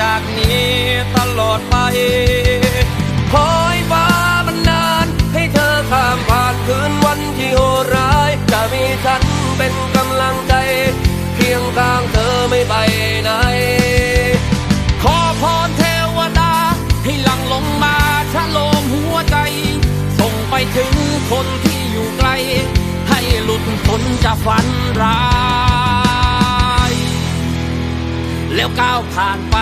จากนี้ตลอดไป คอยฟ้ามันนานให้เธอข้ามผ่านคืนวันที่โหดร้าย จะมีฉันเป็นกำลังใจเคียงข้างเธอไม่ไปไหน ขอพรเทวดา ให้หลังลงมาชะโลมหัวใจ ส่งไปถึงคนที่อยู่ไกล ให้หลุดพ้นจากฝันร้าย แล้วก้าวผ่านไป